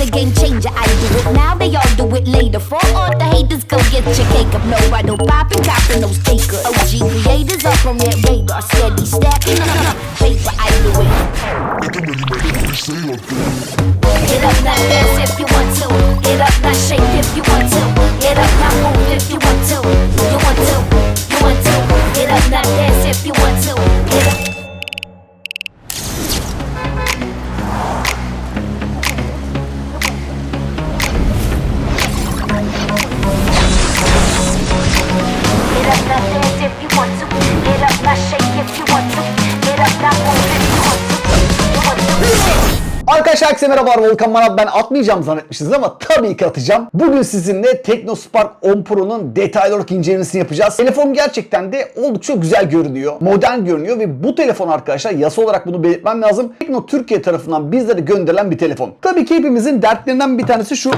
the game changer. I do it now, they all do it later. For all the haters, go get your cake up. No, I don't pop and cop no sticker. OG creators up on that radar, steady stacking paper. I do it. Get up, now dance if you want to. Herkese merhaba Volkan Manap ben atmayacağım zannetmişsiniz ama tabii ki atacağım. Bugün sizinle TeknoSpark 10 Pro'nun detaylı olarak incelemesini yapacağız. Telefon gerçekten de oldukça güzel görünüyor. Modern görünüyor ve bu telefon arkadaşlar yasa olarak bunu belirtmem lazım. Tekno Türkiye tarafından bizlere gönderilen bir telefon. Tabii ki hepimizin dertlerinden bir tanesi şu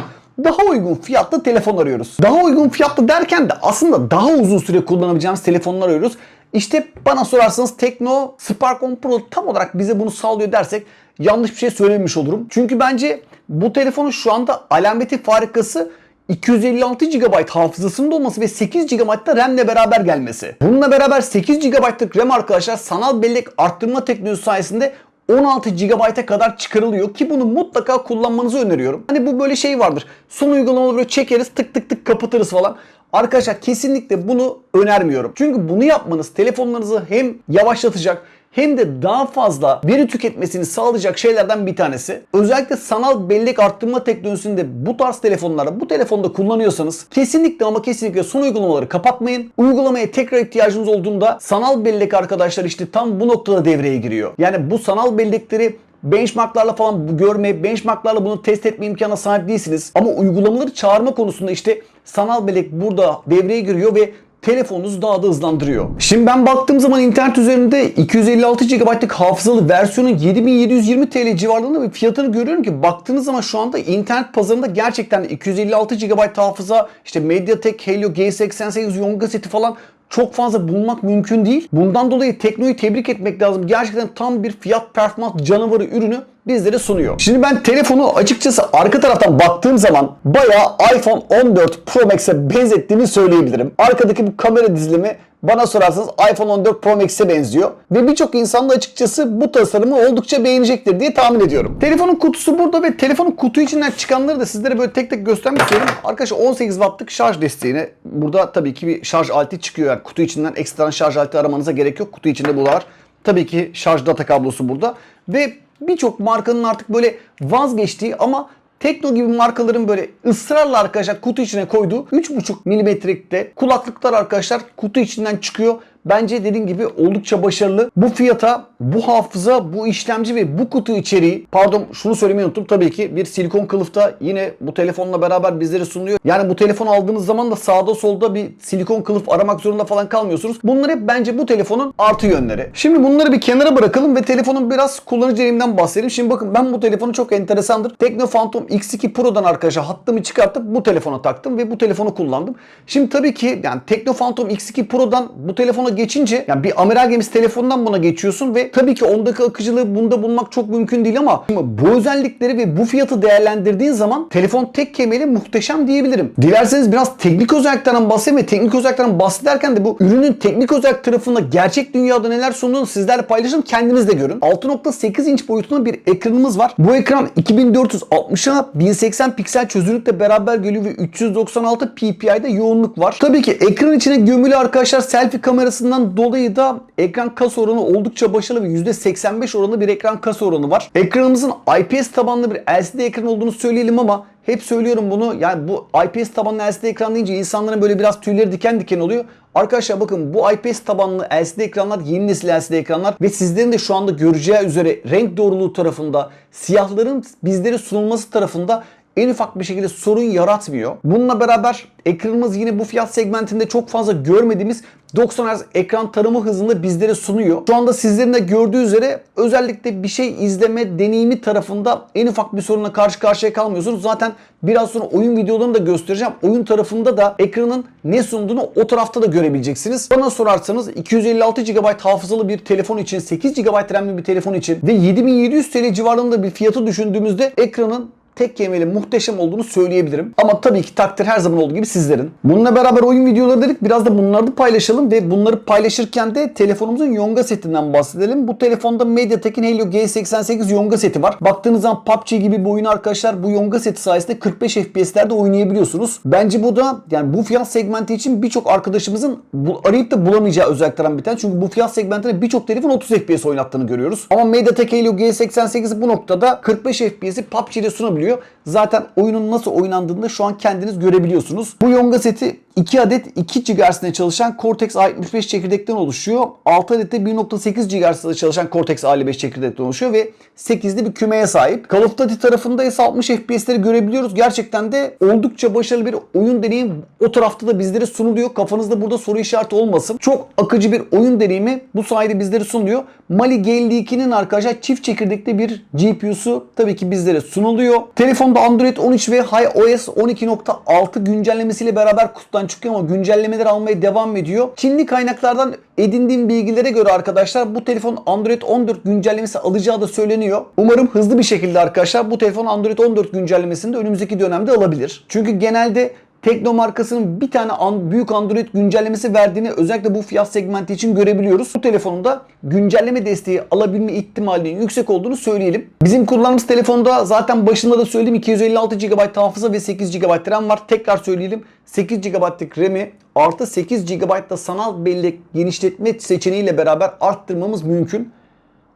daha uygun fiyatlı telefon arıyoruz. Daha uygun fiyatlı derken de aslında daha uzun süre kullanabileceğimiz telefonlar arıyoruz. İşte bana sorarsanız Tekno Spark 10 Pro tam olarak bize bunu sağlıyor dersek yanlış bir şey söylemiş olurum. Çünkü bence bu telefonun şu anda alameti farikası 256 GB hafızasının olması ve 8 GB da RAM ile beraber gelmesi. Bununla beraber 8 GB'lık RAM arkadaşlar sanal bellek arttırma teknolojisi sayesinde 16 GB'a kadar çıkarılıyor ki bunu mutlaka kullanmanızı öneriyorum. Hani bu böyle şey vardır. Son uygulamaları böyle çekeriz tık tık tık kapatırız falan. Arkadaşlar kesinlikle bunu önermiyorum. Çünkü bunu yapmanız telefonlarınızı hem yavaşlatacak hem de daha fazla veri tüketmesini sağlayacak şeylerden bir tanesi. Özellikle sanal bellek arttırma teknolojisinde bu tarz telefonlarda bu telefonda kullanıyorsanız kesinlikle ama kesinlikle son uygulamaları kapatmayın. Uygulamaya tekrar ihtiyacınız olduğunda sanal bellek arkadaşlar işte tam bu noktada devreye giriyor. Yani bu sanal bellekleri benchmarklarla falan görme, benchmarklarla bunu test etme imkanına sahip değilsiniz. Ama uygulamaları çağırma konusunda işte sanal bellek burada devreye giriyor ve telefonunuzu daha da hızlandırıyor. Şimdi ben baktığım zaman internet üzerinde 256 GB'lık hafızalı versiyonun 7720 TL civarlarında bir fiyatını görüyorum ki baktığınız zaman şu anda internet pazarında gerçekten 256 GB hafıza işte MediaTek Helio G88 Yonga seti falan çok fazla bulmak mümkün değil. Bundan dolayı Tekno'yu tebrik etmek lazım. Gerçekten tam bir fiyat performans canavarı ürünü bizlere sunuyor. Şimdi ben telefonu açıkçası arka taraftan baktığım zaman bayağı iPhone 14 Pro Max'e benzettiğimi söyleyebilirim. Arkadaki bu kamera dizilimi bana sorarsanız iPhone 14 Pro Max'e benziyor. Ve birçok insan da açıkçası bu tasarımı oldukça beğenecektir diye tahmin ediyorum. Telefonun kutusu burada ve telefonun kutu içinden çıkanları da sizlere böyle tek tek göstermek istiyorum. Arkadaşlar 18 wattlık şarj desteğine burada tabii ki bir şarj aleti çıkıyor. Yani kutu içinden ekstradan şarj aleti aramanıza gerek yok. Kutu içinde bu var. Tabii ki şarj data kablosu burada. Ve birçok markanın artık böyle vazgeçtiği ama Tekno gibi markaların böyle ısrarla arkadaşlar kutu içine koyduğu 3.5 milimetrelikte kulaklıklar arkadaşlar kutu içinden çıkıyor. Bence dediğim gibi oldukça başarılı. Bu fiyata, bu hafıza, bu işlemci ve bu kutu içeriği, pardon şunu söylemeyi unuttum tabii ki bir silikon kılıfta yine bu telefonla beraber bizlere sunuluyor. Yani bu telefonu aldığınız zaman da sağda solda bir silikon kılıf aramak zorunda falan kalmıyorsunuz. Bunlar hep bence bu telefonun artı yönleri. Şimdi bunları bir kenara bırakalım ve telefonun biraz kullanıcı deneyiminden bahsedelim. Şimdi bakın ben bu telefonu çok enteresandır. Tekno Phantom X2 Pro'dan arkadaşlar hattımı çıkartıp bu telefona taktım ve bu telefonu kullandım. Şimdi tabii ki yani Tekno Phantom X2 Pro'dan bu telefona geçince yani bir amiral gemisi telefondan buna geçiyorsun ve tabii ki ondaki akıcılığı bunda bulmak çok mümkün değil ama bu özellikleri ve bu fiyatı değerlendirdiğin zaman telefon tek kemeri muhteşem diyebilirim. Dilerseniz biraz teknik özelliklerden bahsedeyim ve teknik özelliklerden bahsederken de bu ürünün teknik özellik tarafında gerçek dünyada neler sunduğunu sizlerle paylaşın kendiniz de görün. 6.8 inç boyutunda bir ekranımız var. Bu ekran 2460'a 1080 piksel çözünürlükle beraber geliyor ve 396 ppi'de yoğunluk var. Tabii ki ekran içine gömülü arkadaşlar selfie kamerasından dolayı da ekran kas oranı oldukça başarılı ve %85 oranı bir ekran kas oranı var. Ekranımızın IPS tabanlı bir LCD ekran olduğunu söyleyelim ama hep söylüyorum bunu. Yani bu IPS tabanlı LCD ekran deyince insanların böyle biraz tüyleri diken diken oluyor. Arkadaşlar bakın bu IPS tabanlı LCD ekranlar yeni nesil LCD ekranlar ve sizlerin de şu anda göreceği üzere renk doğruluğu tarafında siyahların bizlere sunulması tarafında en ufak bir şekilde sorun yaratmıyor. Bununla beraber ekranımız yine bu fiyat segmentinde çok fazla görmediğimiz 90 Hz ekran tarama hızında bizlere sunuyor. Şu anda sizlerin de gördüğü üzere özellikle bir şey izleme deneyimi tarafında en ufak bir sorunla karşı karşıya kalmıyorsunuz. Zaten biraz sonra oyun videolarını da göstereceğim. Oyun tarafında da ekranın ne sunduğunu o tarafta da görebileceksiniz. Bana sorarsanız 256 GB hafızalı bir telefon için, 8 GB RAM'li bir telefon için ve 7700 TL civarında bir fiyatı düşündüğümüzde ekranın tek kelimeyle muhteşem olduğunu söyleyebilirim. Ama tabii ki takdir her zaman olduğu gibi sizlerin. Bununla beraber oyun videoları dedik. Biraz da bunları da paylaşalım ve bunları paylaşırken de telefonumuzun Yonga setinden bahsedelim. Bu telefonda MediaTek'in Helio G88 Yonga seti var. Baktığınız zaman PUBG gibi bir oyun arkadaşlar bu Yonga seti sayesinde 45 FPS'lerde oynayabiliyorsunuz. Bence bu da yani bu fiyat segmenti için birçok arkadaşımızın bu, arayıp da bulamayacağı özelliklerden bir tane. Çünkü bu fiyat segmentinde birçok telefon 30 FPS oynattığını görüyoruz. Ama MediaTek Helio G88 bu noktada 45 FPS'i PUBG'de sunabiliyor. Zaten oyunun nasıl oynandığını da şu an kendiniz görebiliyorsunuz. Bu Yonga seti 2 adet 2 GHz'de çalışan Cortex A75 çekirdekten oluşuyor. 6 adet de 1.8 GHz'de çalışan Cortex A55 çekirdekten oluşuyor ve 8'li bir kümeye sahip. Call of Duty tarafında ise 60 FPS'leri görebiliyoruz. Gerçekten de oldukça başarılı bir oyun deneyimi o tarafta da bizlere sunuluyor. Kafanızda burada soru işareti olmasın. Çok akıcı bir oyun deneyimi bu sayede bizlere sunuluyor. Mali GL2'nin arkadaşlar çift çekirdekli bir GPU'su tabii ki bizlere sunuluyor. Telefonda Android 13 ve iOS 12.6 güncellemesiyle beraber kutudan çıkıyor ama güncellemeler almaya devam ediyor. Çinli kaynaklardan edindiğim bilgilere göre arkadaşlar bu telefon Android 14 güncellemesi alacağı da söyleniyor. Umarım hızlı bir şekilde arkadaşlar bu telefon Android 14 güncellemesini de önümüzdeki dönemde alabilir. Çünkü genelde Tekno markasının bir tane an, büyük Android güncellemesi verdiğini özellikle bu fiyat segmenti için görebiliyoruz. Bu telefonun da güncelleme desteği alabilme ihtimalinin yüksek olduğunu söyleyelim. Bizim kullandığımız telefonda zaten başında da söyledim 256 GB hafıza ve 8 GB RAM var. Tekrar söyleyelim 8 GB'lık RAM'i artı 8 GB da sanal bellek genişletme seçeneğiyle beraber arttırmamız mümkün.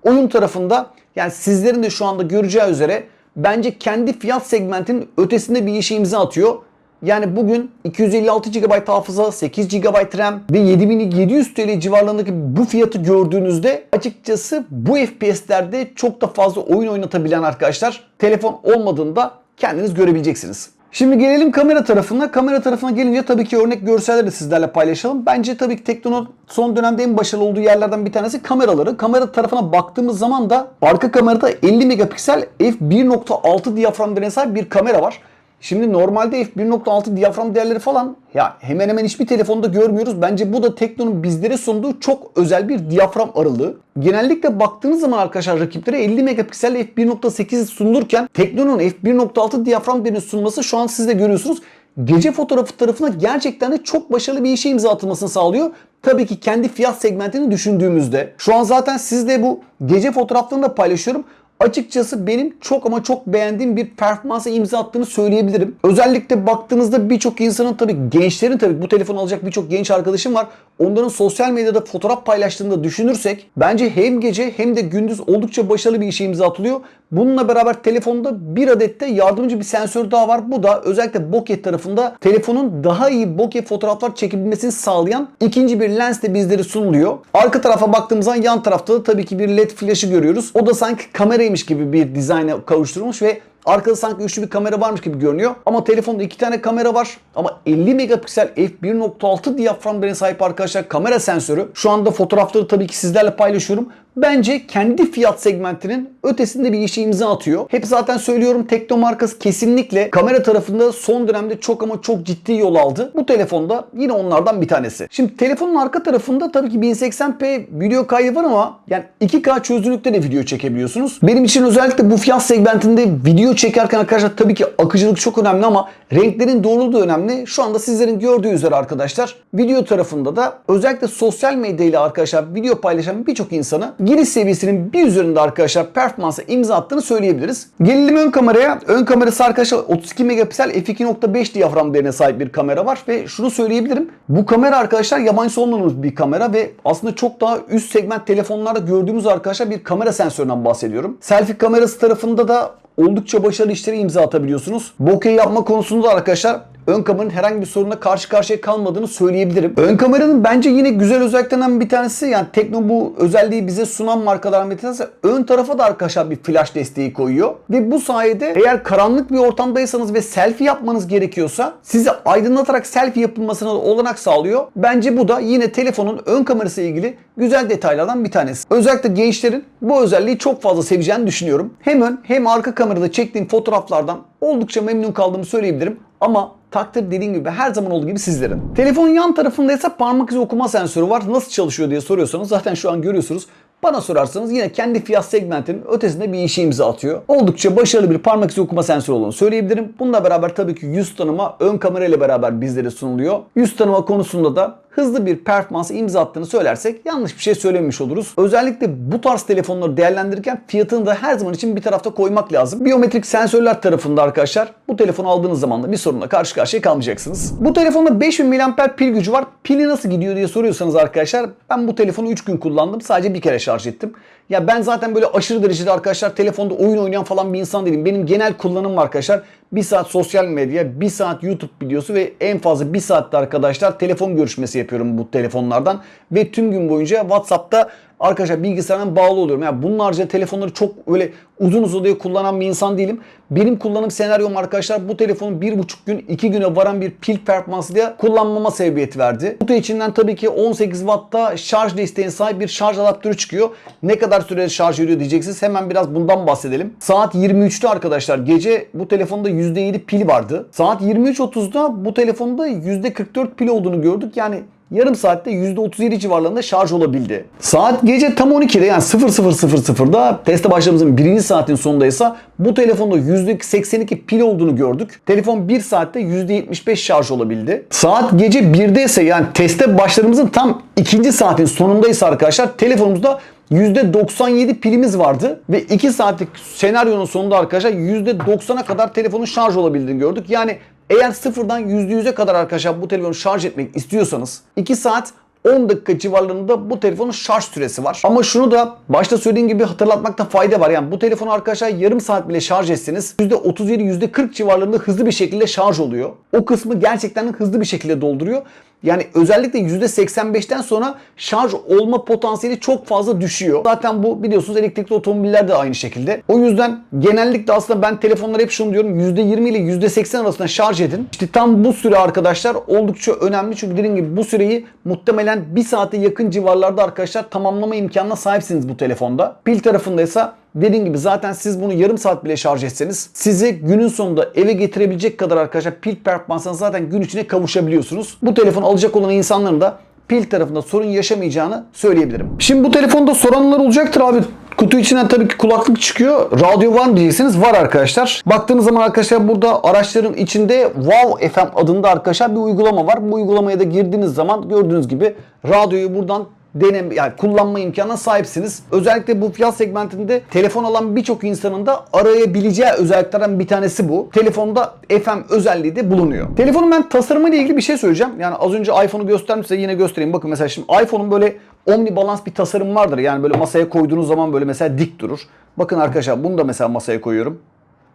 Oyun tarafında yani sizlerin de şu anda göreceği üzere bence kendi fiyat segmentinin ötesinde bir işe imza atıyor. Yani bugün 256 GB hafıza, 8 GB RAM ve 7700 TL civarlarındaki bu fiyatı gördüğünüzde açıkçası bu FPS'lerde çok da fazla oyun oynatabilen arkadaşlar telefon olmadığında kendiniz görebileceksiniz. Şimdi gelelim kamera tarafına. Kamera tarafına gelince tabii ki örnek görselleri sizlerle paylaşalım. Bence tabii ki Tekno'nun son dönemde en başarılı olduğu yerlerden bir tanesi kameraları. Kamera tarafına baktığımız zaman da arka kamerada 50 megapiksel f1.6 diyafram sahip bir kamera var. Şimdi normalde f1.6 diyafram değerleri falan ya hemen hemen hiçbir telefonda görmüyoruz. Bence bu da Tekno'nun bizlere sunduğu çok özel bir diyafram aralığı. Genellikle baktığınız zaman arkadaşlar rakiplere 50 megapiksel f1.8 sunulurken Tekno'nun f1.6 diyafram değerini sunması şu an siz de görüyorsunuz. Gece fotoğrafı tarafına gerçekten de çok başarılı bir işe imza atılmasını sağlıyor. Tabii ki kendi fiyat segmentini düşündüğümüzde. Şu an zaten sizle bu gece fotoğraflarını da paylaşıyorum açıkçası benim çok ama çok beğendiğim bir performansa imza attığını söyleyebilirim. Özellikle baktığınızda birçok insanın tabii gençlerin tabii bu telefonu alacak birçok genç arkadaşım var. Onların sosyal medyada fotoğraf paylaştığını da düşünürsek bence hem gece hem de gündüz oldukça başarılı bir işe imza atılıyor. Bununla beraber telefonda bir adet de yardımcı bir sensör daha var. Bu da özellikle bokeh tarafında telefonun daha iyi bokeh fotoğraflar çekebilmesini sağlayan ikinci bir lens de bizlere sunuluyor. Arka tarafa baktığımız zaman yan tarafta da tabii ki bir led flaşı görüyoruz. O da sanki kameraymış gibi bir dizayna kavuşturulmuş ve Arkada sanki üçlü bir kamera varmış gibi görünüyor. Ama telefonda iki tane kamera var. Ama 50 megapiksel f1.6 diyafram değerine sahip arkadaşlar kamera sensörü. Şu anda fotoğrafları tabii ki sizlerle paylaşıyorum. Bence kendi fiyat segmentinin ötesinde bir işe imza atıyor. Hep zaten söylüyorum Tekno markası kesinlikle kamera tarafında son dönemde çok ama çok ciddi yol aldı. Bu telefonda yine onlardan bir tanesi. Şimdi telefonun arka tarafında tabii ki 1080p video kaydı var ama yani 2K çözünürlükte de video çekebiliyorsunuz. Benim için özellikle bu fiyat segmentinde video çekerken arkadaşlar tabii ki akıcılık çok önemli ama renklerin doğruluğu da önemli. Şu anda sizlerin gördüğü üzere arkadaşlar video tarafında da özellikle sosyal medya ile arkadaşlar video paylaşan birçok insanı giriş seviyesinin bir üzerinde arkadaşlar performansa imza attığını söyleyebiliriz. Gelelim ön kameraya. Ön kamerası arkadaşlar 32 megapiksel f2.5 diyafram değerine sahip bir kamera var ve şunu söyleyebilirim. Bu kamera arkadaşlar yabancı olmadığımız bir kamera ve aslında çok daha üst segment telefonlarda gördüğümüz arkadaşlar bir kamera sensöründen bahsediyorum. Selfie kamerası tarafında da oldukça başarılı işlere imza atabiliyorsunuz. Bokeh yapma konusunda da arkadaşlar ön kameranın herhangi bir sorunla karşı karşıya kalmadığını söyleyebilirim. Ön kameranın bence yine güzel özelliklerinden bir tanesi yani Tekno bu özelliği bize sunan markalardan bir tanesi ön tarafa da arkadaşlar bir flash desteği koyuyor. Ve bu sayede eğer karanlık bir ortamdaysanız ve selfie yapmanız gerekiyorsa size aydınlatarak selfie yapılmasına olanak sağlıyor. Bence bu da yine telefonun ön kamerası ile ilgili güzel detaylardan bir tanesi. Özellikle gençlerin bu özelliği çok fazla seveceğini düşünüyorum. Hem ön hem arka kamerada çektiğim fotoğraflardan oldukça memnun kaldığımı söyleyebilirim. Ama takdir dediğim gibi her zaman olduğu gibi sizlerin. Telefonun yan tarafında ise parmak izi okuma sensörü var. Nasıl çalışıyor diye soruyorsanız zaten şu an görüyorsunuz. Bana sorarsanız yine kendi fiyat segmentinin ötesinde bir işe imza atıyor. Oldukça başarılı bir parmak izi okuma sensörü olduğunu söyleyebilirim. Bununla beraber tabii ki yüz tanıma ön kamera ile beraber bizlere sunuluyor. Yüz tanıma konusunda da hızlı bir performansı imza attığını söylersek yanlış bir şey söylememiş oluruz. Özellikle bu tarz telefonları değerlendirirken fiyatını da her zaman için bir tarafta koymak lazım. Biyometrik sensörler tarafında arkadaşlar bu telefonu aldığınız zaman da bir sorunla karşı karşıya kalmayacaksınız. Bu telefonda 5000 mAh pil gücü var. Pili nasıl gidiyor diye soruyorsanız arkadaşlar ben bu telefonu 3 gün kullandım. Sadece bir kere şarj ettim. Ya ben zaten böyle aşırı derecede arkadaşlar telefonda oyun oynayan falan bir insan değilim. Benim genel kullanımım arkadaşlar 1 saat sosyal medya, 1 saat YouTube videosu ve en fazla 1 saatte arkadaşlar telefon görüşmesi yapıyorum bu telefonlardan. Ve tüm gün boyunca WhatsApp'ta arkadaşlar bilgisayardan bağlı oluyorum. Yani bunun haricinde telefonları çok öyle uzun uzadıya kullanan bir insan değilim. Benim kullanım senaryom arkadaşlar bu telefonu 1,5 gün 2 güne varan bir pil performansıyla kullanmama sebebiyet verdi. Kutu içinden tabii ki 18 Watt'ta şarj desteğine sahip bir şarj adaptörü çıkıyor. Ne kadar sürede şarj ediyor diyeceksiniz. Hemen biraz bundan bahsedelim. Saat 23'te arkadaşlar gece bu telefonda %7 pil vardı. Saat 23.30'da bu telefonda %44 pil olduğunu gördük. Yani yarım saatte %37 civarlarında şarj olabildi. Saat gece tam 12'de yani 00.00'da teste başladığımızın birinci saatin sonundaysa bu telefonda %82 pil olduğunu gördük. Telefon 1 saatte %75 şarj olabildi. Saat gece 1'de ise yani teste başladığımızın tam ikinci saatin sonundaysa arkadaşlar telefonumuzda %97 pilimiz vardı ve 2 saatlik senaryonun sonunda arkadaşlar %90'a kadar telefonun şarj olabildiğini gördük. Yani eğer sıfırdan %100'e kadar arkadaşlar bu telefonu şarj etmek istiyorsanız 2 saat 10 dakika civarlarında bu telefonun şarj süresi var. Ama şunu da başta söylediğim gibi hatırlatmakta fayda var. Yani bu telefonu arkadaşlar yarım saat bile şarj etseniz %37 %40 civarlarında hızlı bir şekilde şarj oluyor. O kısmı gerçekten hızlı bir şekilde dolduruyor. Yani özellikle %85'ten sonra şarj olma potansiyeli çok fazla düşüyor. Zaten bu biliyorsunuz elektrikli otomobiller de aynı şekilde. O yüzden genellikle aslında ben telefonlara hep şunu diyorum %20 ile %80 arasında şarj edin. İşte tam bu süre arkadaşlar oldukça önemli. Çünkü dediğim gibi bu süreyi muhtemelen 1 saate yakın civarlarda arkadaşlar tamamlama imkanına sahipsiniz bu telefonda. Pil tarafında ise Dediğim gibi zaten siz bunu yarım saat bile şarj etseniz sizi günün sonunda eve getirebilecek kadar arkadaşlar pil performansına zaten gün içine kavuşabiliyorsunuz. Bu telefonu alacak olan insanların da pil tarafında sorun yaşamayacağını söyleyebilirim. Şimdi bu telefonda soranlar olacaktır abi. Kutu içinden tabii ki kulaklık çıkıyor. Radyo var mı diyeceksiniz. Var arkadaşlar. Baktığınız zaman arkadaşlar burada araçların içinde Wow FM adında arkadaşlar bir uygulama var. Bu uygulamaya da girdiğiniz zaman gördüğünüz gibi radyoyu buradan denem yani kullanma imkanına sahipsiniz. Özellikle bu fiyat segmentinde telefon alan birçok insanın da arayabileceği özelliklerden bir tanesi bu. Telefonda FM özelliği de bulunuyor. Telefonun ben tasarımıyla ilgili bir şey söyleyeceğim. Yani az önce iPhone'u göstermişse yine göstereyim. Bakın mesela şimdi iPhone'un böyle omni balans bir tasarım vardır. Yani böyle masaya koyduğunuz zaman böyle mesela dik durur. Bakın arkadaşlar bunu da mesela masaya koyuyorum.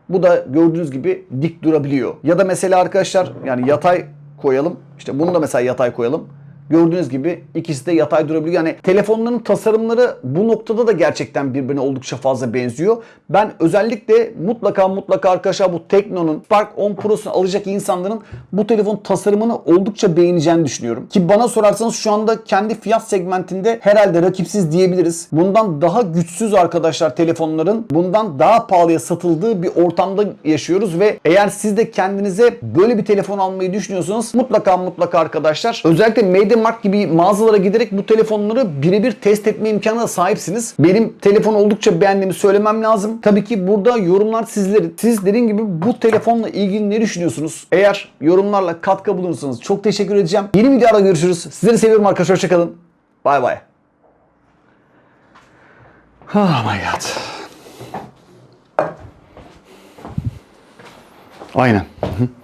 Bu da gördüğünüz gibi dik durabiliyor. Ya da mesela arkadaşlar yani yatay koyalım. İşte bunu da mesela yatay koyalım. Gördüğünüz gibi ikisi de yatay durabiliyor. Yani telefonların tasarımları bu noktada da gerçekten birbirine oldukça fazla benziyor. Ben özellikle mutlaka mutlaka arkadaşlar bu Tekno'nun Spark 10 Pro'sunu alacak insanların bu telefon tasarımını oldukça beğeneceğini düşünüyorum. Ki bana sorarsanız şu anda kendi fiyat segmentinde herhalde rakipsiz diyebiliriz. Bundan daha güçsüz arkadaşlar telefonların bundan daha pahalıya satıldığı bir ortamda yaşıyoruz ve eğer siz de kendinize böyle bir telefon almayı düşünüyorsanız mutlaka mutlaka arkadaşlar özellikle Made Mark gibi mağazalara giderek bu telefonları birebir test etme imkanına sahipsiniz. Benim telefonu oldukça beğendiğimi söylemem lazım. Tabii ki burada yorumlar sizlerin. Siz dediğim gibi bu telefonla ilgili ne düşünüyorsunuz? Eğer yorumlarla katkı bulunursanız çok teşekkür edeceğim. Yeni videoda görüşürüz. Sizleri seviyorum arkadaşlar. Hoşçakalın. Bay bay. Oh my god. Aynen. Hı hı.